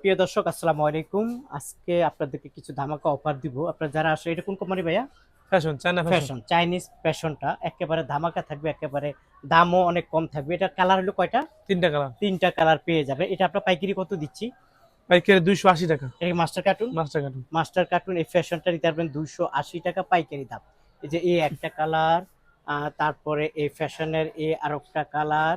প্রিয় দর্শক আসসালামু আলাইকুম। আজকে আপনাদেরকে কিছু ধামাকা অফার দিব। আপনারা যারা আসলে এটা কোন কোম্পানি ভাইয়া? ফ্যাশন চায়না ফ্যাশন চাইনিজ ফ্যাশনটা একেবারে ধামাকা থাকবে একেবারে দামও অনেক কম থাকবে। এটা কালার হলো কয়টা? তিনটা কালার তিনটা কালার পেয়ে যাবে। এটা আপনার পাইকারি কত দিচ্ছি? পাইকারি দুইশো আশি টাকা। এই master carton master carton master carton এই ফ্যাশনটা নিতে পারবেন দুইশো আশি টাকা পাইকারি দাম। এই যে এই একটা কালার তারপরে এই ফ্যাশনের এই আর একটা কালার?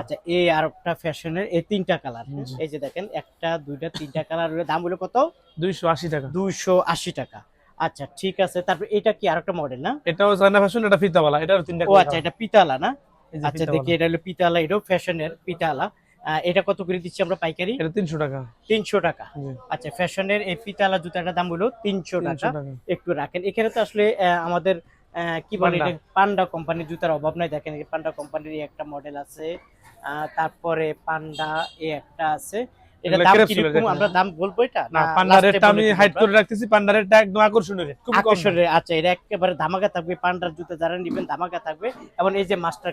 আচ্ছা এই আর একটা ফ্যাশনের এই তিনটা কালার। এই যে দেখেন একটা দুইটা তিনটা কালার দাম হলো কত? দুইশো আশি টাকা। দুইশো আশি টাকা। আচ্ছা ঠিক আছে তারপর এটা কি আরেকটা মডেল না? এটাও চায়না ফ্যাশন এটা ফিতাওয়ালা এটা তিনটা ও আচ্ছা এটা পিতালা না? আচ্ছা। দেখি এটা হলো পিতালা এটাও ফ্যাশনের পিতালা এটা কত করে দিচ্ছি আমরা পাইকারি? এটা তিনশো টাকা। তিনশো টাকা। আচ্ছা ফ্যাশনের এই পিতালা জুতাটার দাম হলো তিনশো টাকা। একটু রাখেন। এখানে তো আসলে আহ, আমাদের আহ, কি বলে পান্ডা। এটা? পান্ডা কোম্পানির জুতার অভাব নাই। দেখেন পান্ডা কোম্পানির একটা মডেল আছে। আহ, তারপরে পান্ডা এ একটা আছে। এটা দাম ক্রেপ ছিল, আমরা দাম বলব এটা? না না, পান্ডার last এ রেটটা আমি দিব করে রাখতেছি পান্ডার রেটটা একদম আকর্ষণীয় রেট খুব আকর্ষণীয় আচ্ছা এটা একেবারে ধামাকা থাকবে পান্ডার জুতো যারা নিবেন ধামাকা থাকবে। এবং এই যে মাস্টার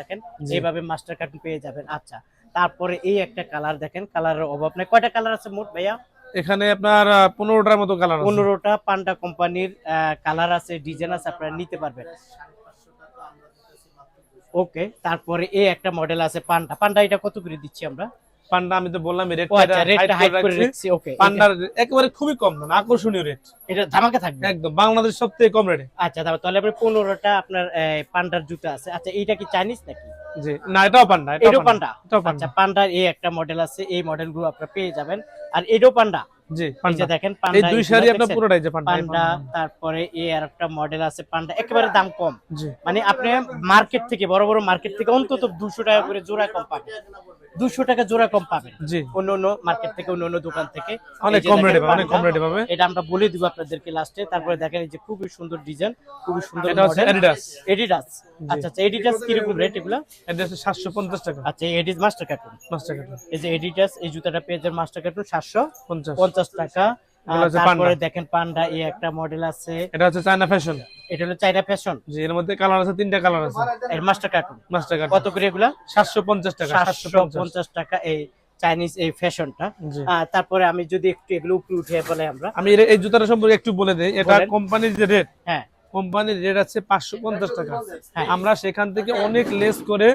দেখেন এইভাবে মাস্টার পেয়ে যাবেন আচ্ছা। তারপরে এই একটা কালার দেখেন কালারের অভাব নাই। কয়টা কালার আছে মোট ভাইয়া? এখানে আপনার পনেরোটার মতো কালার পনেরোটা পান্ডা কোম্পানির কালার আছে ডিজাইন আছে আপনারা নিতে পারবেন। ওকে তারপরে এই একটা মডেল আছে পান্ডা। পান্ডা এটা কত করে দিচ্ছি আমরা? পান্ডা আমি তো বললাম আচ্ছা রেটটা হাইট করে রাখছি। ওকে পান্ডার একেবারে খুবই কম দাম আকর্ষণীয় রেট। এটা ধামাকা থাকবে? একদম বাংলাদেশ সবথেকে কম রেটে। আচ্ছা তাহলে আপনার পনেরোটা আপনার পান্ডার জুতো আছে। আচ্ছা এইটা কি চাইনিজ নাকি? জি না এটাও পান্ডা এটাও পান্ডা আচ্ছা পান্ডার এই একটা মডেল আছে এই মডেলগুলো আপনারা পেয়ে যাবেন। আর এটাও পান্ডা? জি এই পান্ডা। দেখেন এই পান্ডা দুই এগুলো শাড়ি আপনার পুরোটাই যে পান্ডা পান্ডা তারপরে এই আর একটা মডেল আছে পান্ডা একেবারে দাম কম। মানে আপনি মার্কেট থেকে বড় বড় মার্কেট থেকে অন্তত দুশো টাকা করে জোড়া কম পাবেন। দুশো টাকা জোড়া কম পাবেন জি। অন্য অন্য মার্কেট থেকে অন্য অন্য দোকান থেকে। অনেক কম রেটে অনেক কম। রেটে পাবে। এটা আমরা বলে দিব আপনাদেরকে লাস্টে তারপরে দেখেন এই যে খুবই সুন্দর ডিজাইন খুবই সুন্দর এটা হচ্ছে অ্যাডিডাস এডিডাস আচ্ছা আচ্ছা এডিডাস কীরকম রেট এগুলা? সাতশো পঞ্চাশ টাকা। আচ্ছা এডিস মাস্টার কার্টুন মাস্টার কার্টুন এই যে এডিটাস এই জুতাটা পেয়ে যাবেন মাস্টার কার্টুন সাতশো পঞ্চাশ। পঞ্চাশ টাকা। তারপরে দেখেন পান্ডা এই একটা মডেল আছে। এটা হচ্ছে চায়না ফ্যাশন এটা হলো চাইনা ফ্যাশন। জি এর মধ্যে কালার আছে তিনটা কালার আছে। এর মাস্টার কার্টুন। Master cartoon. কত করে এগুলা? সাতশো পঞ্চাশ টাকা সাতশো সাতশো পঞ্চাশ। টাকা এই চাইনিজ এই ফ্যাশনটা। তারপরে আমি যদি একটু এগুলো উপরে উঠে বলে আমরা। আমি এই জুতাটা সম্পর্কে একটু বলে দেই। এটা কোম্পানির যে রেট হ্যাঁ। কোম্পানির রেট আছে পাঁচশো পঞ্চাশ টাকা। হ্যাঁ। আমরা সেখান থেকে অনেক লেস করে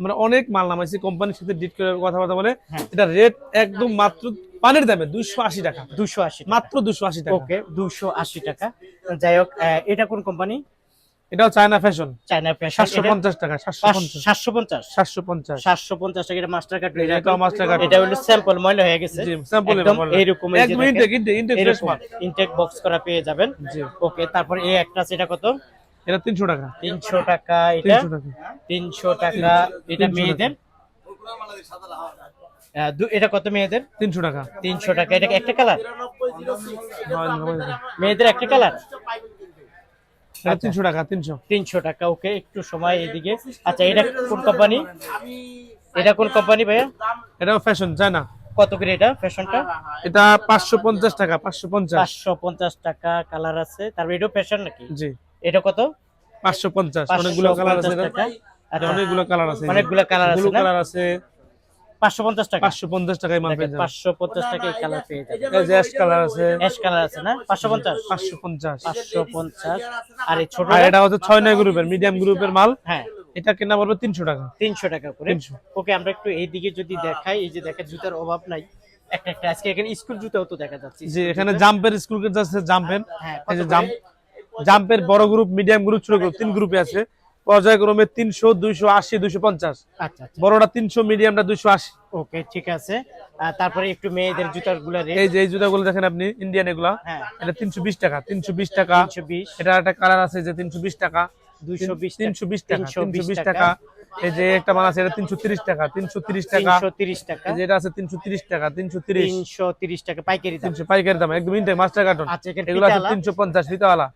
আমরা অনেক মাল নামাইছি। কোম্পানির সাথে ডিট করে কথাবার্তা বলে। হ্যাঁ। এটা রেট একদম মাত্র পানির দামে দুইশো আশি টাকা। দুশো আশি মাত্র দুশো আশি টাকা। ওকে দুশো আশি টাকা। যাই হোক এটা কোন কোম্পানি এটাও চায়না ফ্যাশন ফ্যাশন সাতশো পঞ্চাশ টাকা সাতশো পঞ্চাশ। সাতশো পঞ্চাশ? সাতশো পঞ্চাশ। সাতশো পঞ্চাশ টাকা এটা মাস্টার এটাও মাস্টার কার্ড এটা হলো স্যাম্পল ময়লা হয়ে গেছে। জি স্যাম্পল একদম এই একদম ইনটেক ইনটেক ফ্রেশ মাল ইনটেক বক্স করা পেয়ে যাবেন। জি। ওকে তারপর এই একটা এটা কত? এটা তিনশো টাকা। তিনশো টাকা এটা তিনশো টাকা। তিনশো টাকা এটা 300 মেয়েদের? এটা কত মেয়েদের? তিনশো টাকা। তিনশো টাকা। এটা একটা কালার। মেয়েদের একটা কালার? এটা তিনশো টাকা তিনশো। তিনশো টাকা ওকে একটু সময় এদিকে। আচ্ছা এটা কোন কোম্পানি এটা কোন কোম্পানি ভাইয়া? এটাও ফ্যাশন চায়না কত করে এটা ফ্যাশনটা এটা পাঁচশো পঞ্চাশ টাকা পাঁচশো পঞ্চাশ। পাঁচশো পঞ্চাশ টাকা কালার আছে। তারপর এটাও ফ্যাশন নাকি? জি। এটা কত? পাঁচশো পঞ্চাশ। অনেকগুলো কালার আছে 550 এটা। টাকা। আচ্ছা, অনেকগুলো কালার আছে। অনেকগুলো কালার আছে কালার আছে। পাঁচশো পঞ্চাশ টাকা। পাঁচশো পঞ্চাশ টাকায় মাল পেয়ে যাবেন। পাঁচশো পঞ্চাশ টাকা এই কালার পেয়ে যাবে এই যে অ্যাশ কালার আছে। অ্যাশ কালার আছে না? পাঁচশো পঞ্চাশ। পাঁচশো পঞ্চাশ। পাঁচশো পঞ্চাশ। আর এই ছোট আর এটা হচ্ছে ছয় নয় গ্রুপের মিডিয়াম গ্রুপের মাল। হ্যাঁ। এটা কেনা পড়বে তিনশো টাকা। তিনশো টাকা করে। ওকে আমরা একটু এই দিকে যদি দেখাই এই যে দেখেন জুতার অভাব নাই। একটা একটা আজকে এখানে স্কুল জুতাও তো দেখা যাচ্ছে। যে এখানে জাম্পের স্কুল আছে জাম্পের হ্যাঁ এই যে জাম্প জাম্পের বড় গ্রুপ মিডিয়াম গ্রুপ ছোট গ্রুপ তিন গ্রুপে আছে। পর্যায়ক্রমে তিনশো দুইশো আশি দুইশো পঞ্চাশ। আচ্ছা আচ্ছা। বড়টা তিনশো মিডিয়ামটা দুইশো আশি। ওকে ঠিক আছে। তারপরে একটু মেয়েদের জুতারগুলা এই যে এই জুতাগুলো দেখেন আপনি ইন্ডিয়ান এগুলা। হ্যাঁ। এটা তিনশো বিশ টাকা তিনশো বিশ টাকা। এটা একটা কালার আছে যে তিনশো বিশ টাকা। দুইশো বিশ তিনশো বিশ টাকা তিনশো বিশ টাকা। টাকা। এই যে একটা মাল আছে এটা তিনশো তিরিশ টাকা তিনশো তিরিশ টাকা। তিরিশ টাকা। এই যে এটা আছে তিনশো তিরিশ টাকা তিনশো তিরিশ। তিনশো তিরিশ টাকা পাইকারি দাম। তিনশো পাইকারি দাম একদম ইন্টেক মাস্টার কার্টন আচ্ছা এগুলো আছে পিতালা, তিনশো পঞ্চাশ ফিতাওয়ালা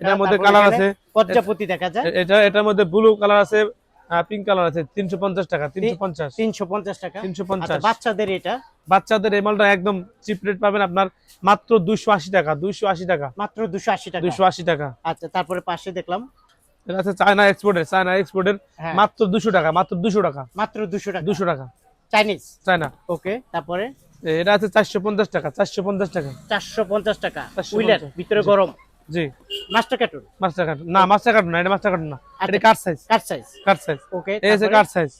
এটার মধ্যে এটা ব্লু কালার আছে পিঙ্ক কালার আছে তিনশো পঞ্চাশ টাকা তিনশো পঞ্চাশ। তিনশো পঞ্চাশ টাকা। তিনশো আচ্ছা পঞ্চাশ বাচ্চাদের এটা? বাচ্চাদের এই মালটা একদম চিপ রেট পাবেন আপনার মাত্র দুইশো আশি টাকা দুইশো আশি টাকা। মাত্র দুশো আশি টাকা। দুইশো আশি টাকা। আচ্ছা তারপরে পাশে দেখলাম। এটা আছে চায়না এক্সপোর্টের চায়না এক্সপোর্টের হ্যাঁ। মাত্র দুশো টাকা মাত্র দুশো টাকা। মাত্র দুশো টাকা। দুশো টাকা। চাইনিজ? চায়না। ওকে তারপরে? এটা আছে চারশো পঞ্চাশ টাকা চারশো পঞ্চাশ টাকা। চারশো পঞ্চাশ টাকা। 450 উইলের ভিতরে গরম। জি। মাস্টার কার্টুন মাস্টার কার্টুন না মাস্টার কার্টুন না এটা মাস্টার কার্টুন না। আচ্ছা। এটা কার সাইজ কার সাইজ কার সাইজ ওকে এই আছে কার সাইজ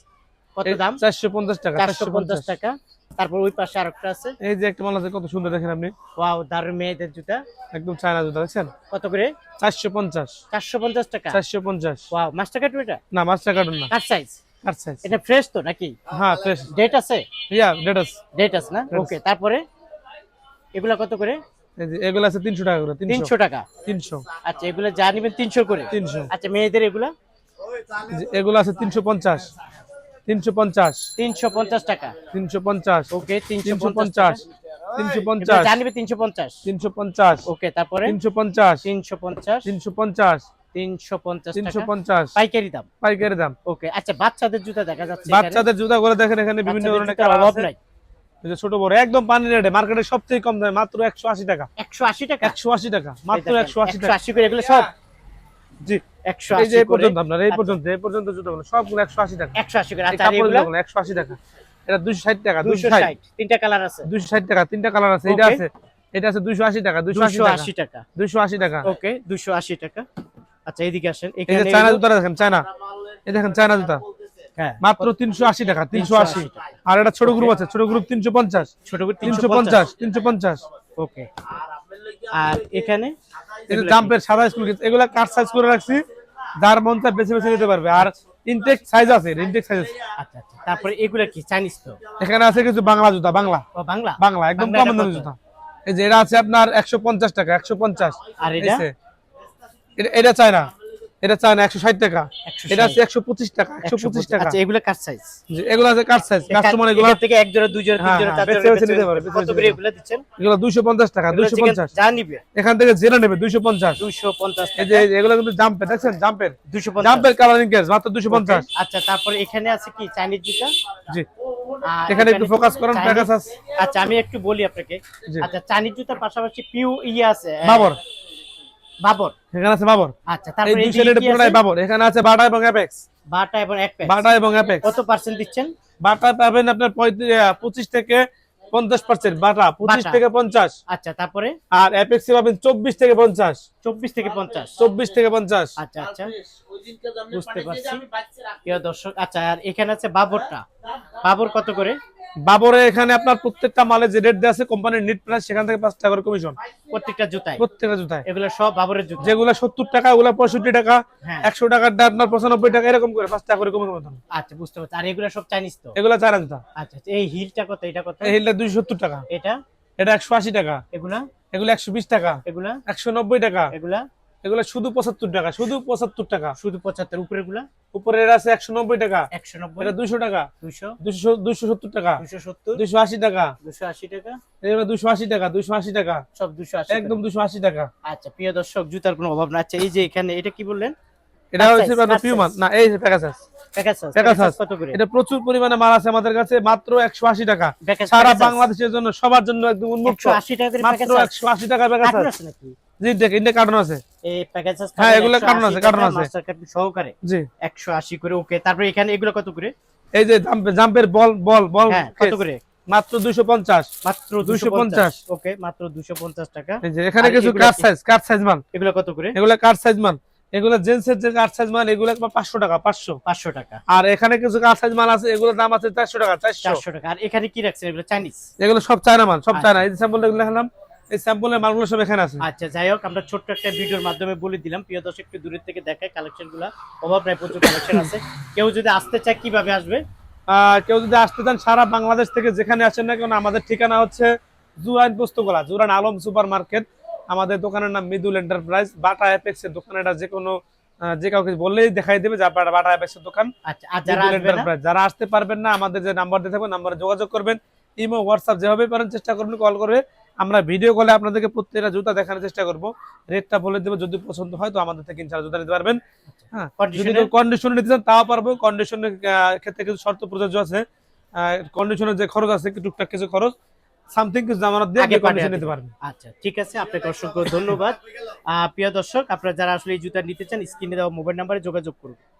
কত দাম? চারশো পঞ্চাশ টাকা চারশো পঞ্চাশ। টাকা। তারপর ওই পাশে আরেকটা আছে। এই যে একটা মাল আছে কত সুন্দর দেখেন আপনি। ওয়াও দারুণ মেয়েদের জুতা। একদম চায়না জুতা দেখছেন? কত করে? চারশো পঞ্চাশ। চারশো পঞ্চাশ টাকা। চারশো পঞ্চাশ। ওয়াও মাস্টার কার্টুন এটা? না মাস্টার কার্টুন না। কার সাইজ কার এটা ফ্রেশ তো নাকি হ্যাঁ ফ্রেশ ডেট আছে ইয়া ডেটাস ডেট আছে না ওকে তারপরে এগুলা কত করে এই আছে তিনশো টাকা করে তিনশো তিনশো টাকা তিনশো আচ্ছা এগুলা যা নিবেন তিনশো করে তিনশো আচ্ছা মেয়েদের এগুলা এই আছে তিনশো পঞ্চাশ তিনশো পঞ্চাশ তিনশো পঞ্চাশ টাকা তিনশো পঞ্চাশ ওকে তিনশো তিনশো পঞ্চাশ পঞ্চাশ তিনশো পঞ্চাশ যা তিনশো পঞ্চাশ তিনশো পঞ্চাশ ওকে তারপরে পঞ্চাশ তিনশো পঞ্চাশ তিনশো পঞ্চাশ তিনশো টাকা পঞ্চাশ। পাইকারি দাম। পাইকারি দাম। ওকে আচ্ছা বাচ্চাদের জুতা দেখা যাচ্ছে বাচ্চাদের জুতা করে দেখেন এখানে বিভিন্ন ধরনের কালার অভাব নাই। যে ছোট বড় একদম পানি রেটে। মার্কেটে সবচেয়ে কম দামে মাত্র একশো আশি টাকা। একশো আশি টাকা? একশো আশি টাকা। মাত্র এই দেখেন, একশো আশি 180 টাকা করে এগুলো সব? জি। একশো এই যে আশি করে। পর্যন্ত আপনার এই আচ্ছা। পর্যন্ত এই পর্যন্ত জুতাগুলো সবগুলো টাকা। একশো আশি করে। আচ্ছা এগুলো? টাকা। এটা দুশো ষাট টাকা তিনটা কালার আছে। দুশো ষাট টাকা তিনটা কালার আছে। এটা. আছে আছে টাকা দুশো আশি দুশো টাকা আশি টাকা। দুশো আশি টাকা। ওকে দুশো আশি টাকা। আচ্ছা এইদিকে আসেন। এখানে চায়না জুতা দেখেন চায়না। এই দেখেন চায়না জুতা। হ্যাঁ মাত্র তিনশো আশি টাকা তিনশো আশি। আর এটা ছোট গ্রুপ আছে ছোট গ্রুপ তিনশো পঞ্চাশ। ছোট করে তিনশো পঞ্চাশ। তিনশো পঞ্চাশ ওকে। আর এখানে? এই জাম্পের সাদা স্কুল এগুলা কার সাইজ করে রাখছি? যার মন চায় বেছে বেছে নিতে পারবে। আর ইনটেক সাইজ আছে ইনটেক সাইজ আছে। আচ্ছা আচ্ছা। তারপরে এগুলা কি? চাইনিজ তো? এখানে আছে কিছু বাংলা জুতা বাংলা। ও বাংলা? বাংলা একদম কমন দামি জুতা। এই যে এটা আছে আপনার একশো পঞ্চাশ টাকা একশো পঞ্চাশ। আর এটা? এটা চায় না। এটা চায় না একশো ষাট টাকা। এটা আছে একশো পঁচিশ টাকা একশো পঁচিশ টাকা। আচ্ছা এগুলা কার সাইজ এগুলো আছে কার সাইজ কাস্টমার এগুলো থেকে এক জোড়া দুই জোড়া তিন হ্যাঁ, জোড়া হ্যাঁ, চার জোড়া বেছে নিতে পারে, এগুলা দিচ্ছেন? এগুলো দুইশো পঞ্চাশ টাকা এগুলা দুইশো থেকে পঞ্চাশ যা নিবে এখান থেকে জেনে নেবে দুইশো পঞ্চাশ। দুইশো পঞ্চাশ এই যে এগুলো কিন্তু জাম্পের দেখছেন? জাম্পের দুইশো পঞ্চাশ। জাম্পের কালারিং কেস মাত্র দুশো পঞ্চাশ। আচ্ছা তারপরে এখানে আছে কি? চাইনিজ জুতা জি। এখানে একটু ফোকাস করেন প্যাকাসাস আচ্ছা আমি একটু বলি আপনাকে। আচ্ছা চাইনিজ জুতার পাশাপাশি পিউ ইয়ে আছে। বাবর। বাবর। এখানে আছে বাবর। আচ্ছা এই তারপরে দুই সাইডে কি পুরোটাই বাবর। এখানে আছে বাটা এবং অ্যাপেক্স বাটা এবং প্যাক বাটা এবং অ্যাপেক্স কত পার্সেন্ট দিচ্ছেন? বাটা পাবেন আপনার পঁয়ত্রিশ পঁচিশ থেকে পঞ্চাশ পার্সেন্ট বাটা পঁচিশ বাটা। থেকে পঞ্চাশ। আচ্ছা তারপরে? আর অ্যাপেক্সে পাবেন চব্বিশ থেকে পঞ্চাশ। চব্বিশ থেকে পঞ্চাশ। চব্বিশ থেকে পঞ্চাশ। আচ্ছা আচ্ছা। বুঝতে পারছি। প্রিয় দর্শক আচ্ছা আর এখানে আছে বাবরটা। বাবর কত করে? বাবরে এখানে আপনার প্রত্যেকটা মালে যে রেট দেওয়া আছে কোম্পানির নিট প্রাইস সেখান থেকে পাঁচ টাকা করে কমিশন প্রত্যেকটা জুতায় প্রত্যেকটা জুতায় এগুলো সব বাবরের জুতা যেগুলো সত্তর টাকা ওগুলো পঁয়ষট্টি টাকা হ্যাঁ। একশো টাকার দাম আপনার পঁচানব্বই টাকা এরকম করে পাঁচ টাকা করে কমে কমে আচ্ছা বুঝতে পারছি। আর এগুলো সব চাইনিজ তো? এগুলো চার জুতা। আচ্ছা আচ্ছা, এই হিলটা কত? এটা কত? এই হিলটা দুইশো সত্তর টাকা। এটা? এটা একশো আশি টাকা। এগুলা? এগুলো একশো বিশ টাকা। এগুলা? একশো নব্বই টাকা। এগুলা? এগুলো শুধু পঁচাত্তর টাকা শুধু পঁচাত্তর টাকা। শুধু পঁচাত্তর উপরে গুলা উপরে আছে একশো নব্বই টাকা। একশো নব্বই? এটা দুইশো টাকা। দুশো দুশো সত্তর টাকা। দুশো সত্তর? আশি টাকা। দুশো আশি টাকা? এগুলো দুশো আশি টাকা দুশো আশি টাকা। সব দুশো আশি একদম দুশো আশি টাকা। আচ্ছা প্রিয় দর্শক জুতার কোনো অভাব না। আচ্ছা এই যে এখানে এটা কি বললেন? এটা হচ্ছে পিউমান না এই যে প্যাকাসাস প্রচুর পরিমাণে মাল আছে আমাদের কাছে মাত্র একশো আশি টাকা। সারা বাংলাদেশের জন্য সবার জন্য একদম উন্মুক্ত। আশি টাকা মাত্র একশো আশি টাকা প্যাকাসাস নাকি? জি দেখ ইন্ডিয়া কার্টন আছে। এই প্যাকেজ হ্যাঁ, এগুলো কার্টন আছে, কার্টন আছে। মাস্টার কার্ড সহকারে। জি। একশো আশি করে ওকে তারপরে এখানে এগুলো কত করে? এই যে জাম্পে জাম্পের বল বল বল হ্যাঁ কত করে? মাত্র দুইশো পঞ্চাশ। মাত্র 250 ওকে মাত্র দুশো পঞ্চাশ টাকা। এই যে এখানে কিছু এগুলো কার সাইজ কার সাইজ মাল এগুলো কত করে? এগুলো কার সাইজ মাল এগুলো জেন্টসের যে কার সাইজ মাল এগুলো পাঁচশো টাকা পাঁচশো। পাঁচশো টাকা। আর এখানে কিছু কার সাইজ মাল আছে এগুলোর দাম আছে চারশো টাকা চারশো। চারশো টাকা। আর এখানে কি রাখছেন এগুলো? চাইনিজ? এগুলো সব চায়না মাল সব আচ্ছা। চায়না। এই যে স্যাম্পল এগুলো দেখালাম। এই স্যাম্পলের মালগুলো সব এখানে আছে। আচ্ছা যাই হোক আমরা ছোট্ট একটা ভিডিওর মাধ্যমে বলে দিলাম। প্রিয় দর্শক একটু দূরের থেকে দেখায় কালেকশনগুলা। অভাব নাই প্রচুর কালেকশন আছে। কেউ যদি আসতে চায় কীভাবে আসবে? কেউ যদি আসতে চান সারা বাংলাদেশ থেকে যেখানে আসেন না কেন আমাদের ঠিকানা হচ্ছে জুরাইন জুরান আলম সুপার মার্কেট আমাদের দোকানের নাম মিদুল এন্টারপ্রাইজ বাটা অ্যাপেক্সের দোকান এটা যে কোনো যে কাউকে বললেই দেখাই দেবে যে বাটা অ্যাপেক্সের দোকান। আচ্ছা যারা আসতে পারবেন না আমাদের যে নাম্বার দিয়ে থাকবে নাম্বারে যোগাযোগ করবেন। ইমো হোয়াটসঅ্যাপ যেভাবে পারেন চেষ্টা করবেন কল করে আমরা ভিডিও কলে আপনাদেরকে প্রত্যেকটা জুতা দেখানোর চেষ্টা করব। রেটটা বলে দেবো যদি পছন্দ হয় তো আমাদের থেকে ইনশাআল্লাহ জুতা নিতে পারবেন। হ্যাঁ যদি? কন্ডিশনে নিতে চান তাও পারব। কন্ডিশনের ক্ষেত্রে কিছু শর্ত প্রযোজ্য আছে। কন্ডিশনের যে খরচ আছে টুকটাক কিছু খরচ সামথিং কিছু জামানত দিয়ে আগে পাঠিয়ে নিতে পারবেন। আচ্ছা ঠিক আছে আপনাকে অসংখ্য ধন্যবাদ। প্রিয় দর্শক আপনারা যারা আসলে এই জুতা নিতে চান স্ক্রিনে দেওয়া মোবাইল নাম্বারে যোগাযোগ করুন।